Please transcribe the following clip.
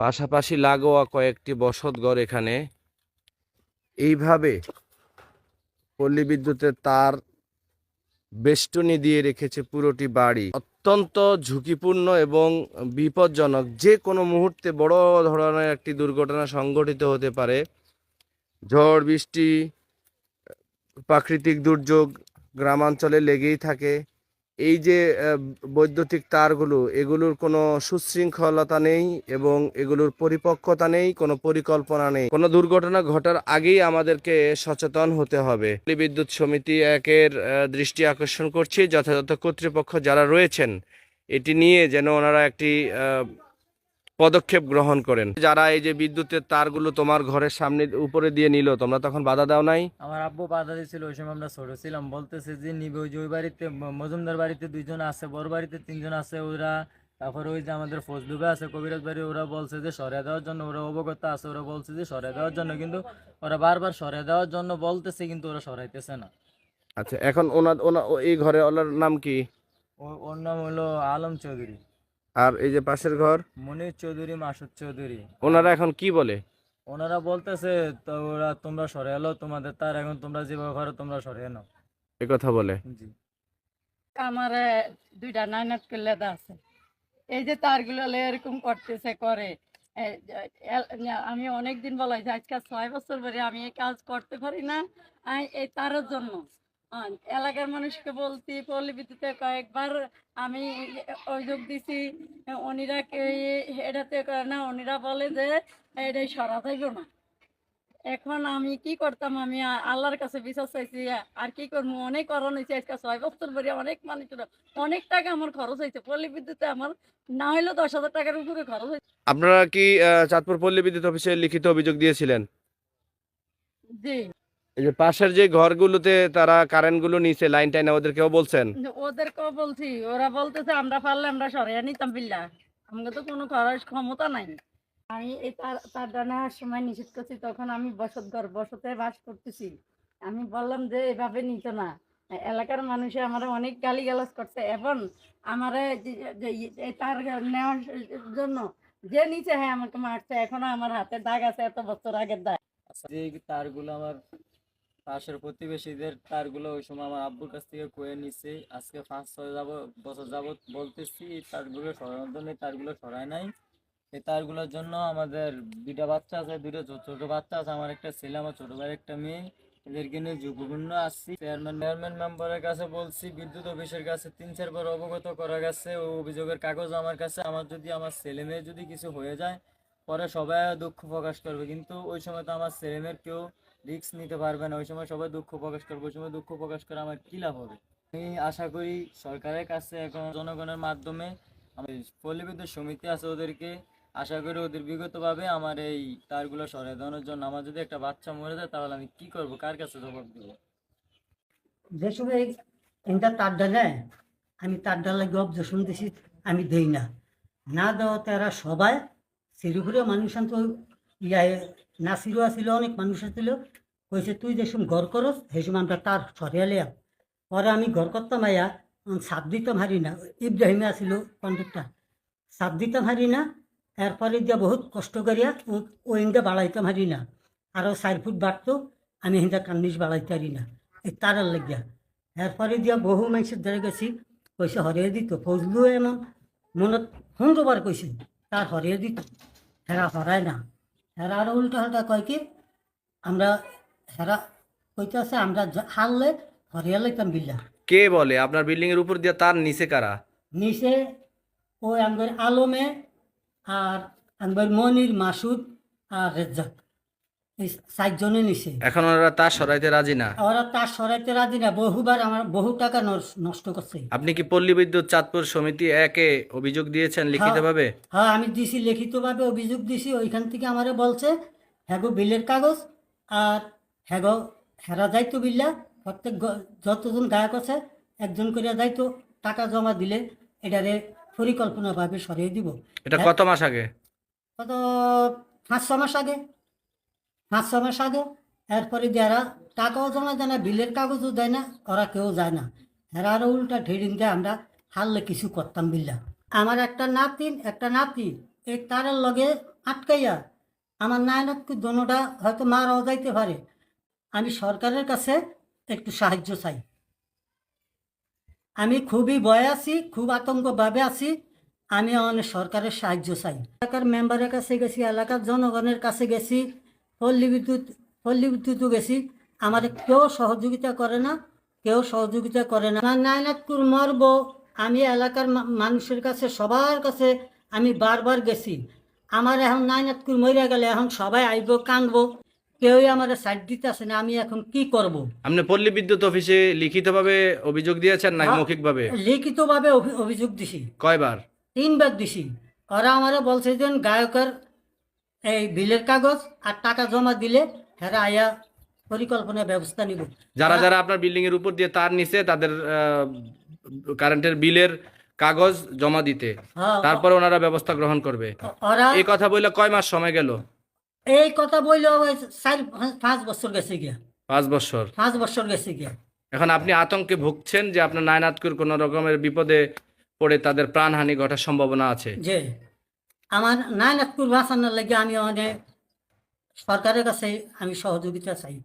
পাশাপাশি লাগোয়া কয়েকটি বসতঘর এখানে। এইভাবে পল্লী বিদ্যুতের তার বেষ্টনী দিয়ে রেখেছে পুরোটি বাড়ি। অত্যন্ত ঝুঁকিপূর্ণ এবং বিপজ্জনক। যে কোনো মুহূর্তে বড় ধরনের একটি দুর্ঘটনা সংঘটিত হতে পারে। ঝড়, বৃষ্টি, প্রাকৃতিক দুর্যোগ গ্রামাঞ্চলে লেগেই থাকে। এই যে বৈদ্যুতিক তারগুলো, এগুলোর কোনো সুশৃঙ্খলতা নেই এবং এগুলোর পরিপক্কতা নেই, কোনো পরিকল্পনা নেই। কোনো দুর্ঘটনা ঘটার আগেই আমাদেরকে সচেতন হতে হবে। বিদ্যুৎ সমিতি একের দৃষ্টি আকর্ষণ করছি। যথাযথ কর্তৃপক্ষ যারা রয়েছেন, এটি নিয়ে যেন ওনারা একটি পদক্ষেপ গ্রহণ করেন। যারা এই যে বিদ্যুতের তারগুলো তোমার ঘরের সামনে উপরে দিয়ে নিল তোমরা তখন বাধা দাও নাই? আমার আব্বু বাধা দিয়েছিল ওই সময় আমরা ছোট ছিলাম। বলতেছে যে নিবে ওই যে ওই বাড়িতে মজুমদার বাড়িতে দুইজন আছে বড় বাড়িতে তিনজন আছে ওরা তারপরে ওই যে আমাদের ফজলুবে আছে কবিরাজ বাড়ি ওরা বলছে যে সরিয়ে দেওয়ার জন্য ওরা অবগত আছে ওরা বলছে যে সরিয়ে দেওয়ার জন্য কিন্তু ওরা বারবার সরিয়ে দেওয়ার জন্য বলতেছে কিন্তু ওরা সরাইতেছে না। আচ্ছা এখন ওনার ওনার এই ঘরে ওনার নাম কি? ওর নাম হলো আলম চৌধুরী। আর এই যে পাশের ঘর? মনির চৌধুরী মাসুদ চৌধুরী। ওনারা এখন কি বলে? ওনারা বলতেছে তো ওরা তোমরা সরে এলো তোমাদের তার এখন তোমরা যেভাবে পারো তোমরা সরে নাও এ কথা বলে। জি। আমার দুইটা নাইনাত কেল্লাদা আছে। এই যে তারগুলো লে এরকম করতেছে করে। আমি অনেক দিন বলাই যে আজকে ছয় বছর ধরে আমি এই কাজ করতে পারি না এই তারের জন্য। এলাকার মানুষকে বলছি পল্লী বিদ্যুতে কয়েকবার আমি অভিযোগ দিছি উনিরা কে- এটাতে করে না উনিরা বলে যে এটাই সরা যাইব না। এখন আমি কি করতাম আমি আল্লাহর কাছে বিশ্বাস চাইছি আর কি করব? অনেক করণ হয়েছে আজকে ছয় বছর ধরে অনেক মানুষের অনেক টাকা আমার খরচ হয়েছে পল্লী বিদ্যুতে আমার না হইলেও দশ হাজার টাকার উপরে খরচ হয়েছে আপনারা কি চাঁদপুর পল্লী বিদ্যুৎ অফিসে লিখিত অভিযোগ দিয়েছিলেন? জি। এই যে পাশের যে ঘরগুলোতে তারা কারেন্টগুলো নিচে লাইন টাইনে ওদেরকেও বলছেন? ওদেরকেও বলছি ওরা বলতেছে আমরা পারলে আমরা সরাইয়া নিতাম বিল্লা। আমাকে তো কোনো খরচ ক্ষমতা নাই। আমি এই তার তার ডানার সময় নিষেধ করছি তখন আমি বসত ঘর বসতে বাস করতেছি। আমি বললাম যে এভাবে নিত না। এলাকার মানুষে আমার অনেক গালি গালাজ করছে। এবং আমার তার নেওয়ার জন্য যে নিচে হ্যাঁ আমাকে মারছে এখনও আমার হাতে দাগ আছে এত বছর আগের দাগ। যে তারগুলো আমার পাশের প্রতিবেশীদের তারগুলো ওই সময় আমার আব্বুর কাছ থেকে কয়ে নিছে। আজকে পাঁচ, ছয় যাব বছর যাবত বলতেছি তারগুলো সরানোর জন্য তারগুলো সরায় নাই। এই তারগুলোর জন্য আমাদের দুইটা বাচ্চা আছে, দুইটা ছোট ছোট বাচ্চা আছে, আমার একটা ছেলে, আমার ছোট ভাইয়ের একটা মেয়ে। এদেরকে নিয়ে ঝুঁকিপূর্ণ আসছি। চেয়ারম্যান চেয়ারম্যান মেম্বারের কাছে বলছি, বিদ্যুৎ অফিসের কাছে তিন চারবার অবগত করা গেছে। ও অভিযোগের কাগজ আমার কাছে। আমার যদি, আমার ছেলে মেয়ে যদি কিছু হয়ে যায় পরে সবাই দুঃখ প্রকাশ করবে। কিন্তু ওই সময় তো আমার ছেলে মেয়ের কেউ রিস্ক নিতে পারবে না। ওই সময় সবাই দুঃখ প্রকাশ করবে। ওই সময় দুঃখ প্রকাশ করে আমার কী লাভ হবে? আমি আশা করি সরকারের কাছে এখন জনগণের মাধ্যমে আমি পল্লী বিদ্যুৎ সমিতি আছে ওদেরকে আশা করি ওদের বিগতভাবে আমার এই তারগুলো সরাই দেওয়ানোর জন্য আমার যদি একটা বাচ্চা মরে যায়, তাহলে আমি কি করব? কার কাছে জবাব দেবো? যে সময় তিনটা তার ডালে আমি তার ডালে অবজেকশন দিছি আমি দেই না। না দেওয়াতে এরা সবাই সিরিপুরে মানুষ তো ইয়া নাসিরও আছিল, অনেক মানুষ আছিল। কইছে, তুই যে সময় ঘর করস সেই সময় আমরা তার সরিয়ালিয়া পরে আমি ঘর করতাম আয়া সাত দিতাম হারি না। ইব্রাহিমে আছিল কন্ট্রাক্টর সাত দিতাম হারি না, এরপরে দিয়া বহুত কষ্ট করিয়া, ও ইন্দা বাড়াইতাম হারি না। আরও চার ফুট বাড়তো, আমি হিন্দা কান্নিস বাড়াইতে পারি না। এই তারার লাগিয়া। এরপরে দিয়া বহু মানুষের ধরে গেছি। কইছে হরিয়ে দিত ফজলু এমন। মনত সুন্দরবার কইছে। তার হরিয়ে দিত। হেরা হরায় না। হেরা আরও উল্টা হাল্টা কয় কি আমরা হেরা কইতে আছে আমরা হারলে হরিয়া লাইতাম বিল্লা। কে বলে? আপনার বিল্ডিং এর উপর দিয়ে তার নিচে কারা? নিচে ওই আমাদের আলমে আর আমাদের মনির মাসুদ আর রেজ্জাক। চারজনে নিচে এখন ওনারা তার সরাইতে রাজি না? ওরা তার সরাইতে রাজি না। বহুবার আমার বহু টাকা নষ্ট করছে। আপনি কি পল্লী বিদ্যুৎ চাঁদপুর সমিতি একে অভিযোগ দিয়েছেন লিখিতভাবে? হ্যাঁ আমি দিছি লিখিতভাবে অভিযোগ দিছি। ওইখান থেকে আমারে বলছে হ্যাগো বিলের কাগজ আর হ্যাগো হেরা যাইতো বিল্লা প্রত্যেক যতজন গায়ক আছে একজন করে যাইতো টাকা জমা দিলে এটারে পরিকল্পনাভাবে সরিয়ে দিব। এটা কত মাস আগে? কত পাঁচ ছ মাস আগে। পাঁচ ছ মাস আগে, এরপরে যারা টাকাও জমা দেয় না, বিলের কাগজও দেয় না, ওরা কেউ যায় না। এরা আরও উল্টা ঢেড়িন দিয়ে আমরা হারলে কিছু করতাম বিল্লা। আমার একটা নাতিন একটা নাতি, এই তারের লগে আটকাইয়া আমার নায়নাতকে দোনোটা হয়তো মারাও যাইতে পারে। আমি সরকারের কাছে একটু সাহায্য চাই। আমি খুবই ভয়ে আছি, খুব আতঙ্কভাবে আছি। আমি অনেক সরকারের সাহায্য চাই। এলাকার মেম্বারের কাছে গেছি, এলাকার জনগণের কাছে গেছি। পল্লী বিদ্যুৎ পল্লী বিদ্যুৎও গেছি আমার কেউ সহযোগিতা করে না কেউ সহযোগিতা করে না। আমার নায়নাতকুর মরব আমি এলাকার মানুষের কাছে সবার কাছে আমি বারবার গেছি। আমার এখন নায়নাতকুর মরে গেলে এখন সবাই আইব কাঁদবো। কেউই আমার সাইড দিতেছে না আমি এখন কি করব। আপনি পল্লী বিদ্যুৎ অফিসে লিখিতভাবে অভিযোগ দিয়েছেন নাকি হ্যাঁ। মৌখিকভাবে? লিখিতভাবে অভি- অভিযোগ দিছি। কয়বার? তিনবার দিছি। ওরা আমারে বলছে যে গায়কের এই বিলের কাগজ আর টাকা জমা দিলে হ্যাঁ আয়া পরিকল্পনা ব্যবস্থা নিব। যারা যারা আপনার বিল্ডিং এর উপর দিয়ে তার নিচে তাদের কারেন্টের বিলের কাগজ জমা দিতে হ্যাঁ, তারপরে ওনারা ব্যবস্থা গ্রহণ করবে। এই কথা বললে কয় মাস সময় গেল? এই কথা বললেও ওই চার পাঁচ বছর গেছে গিয়া। পাঁচ বছর। পাঁচ বছর গেছে গিয়া। এখন আপনি আতঙ্কে ভুগছেন যে আপনার নায়নাতকুর কোনো রকমের বিপদে পড়ে তাদের প্রাণহানি ঘটার সম্ভাবনা আছে? আমার নায়নাথপুর বাঁচানোর লাগে আমি অনেক সরকারের কাছে আমি সহযোগিতা চাই।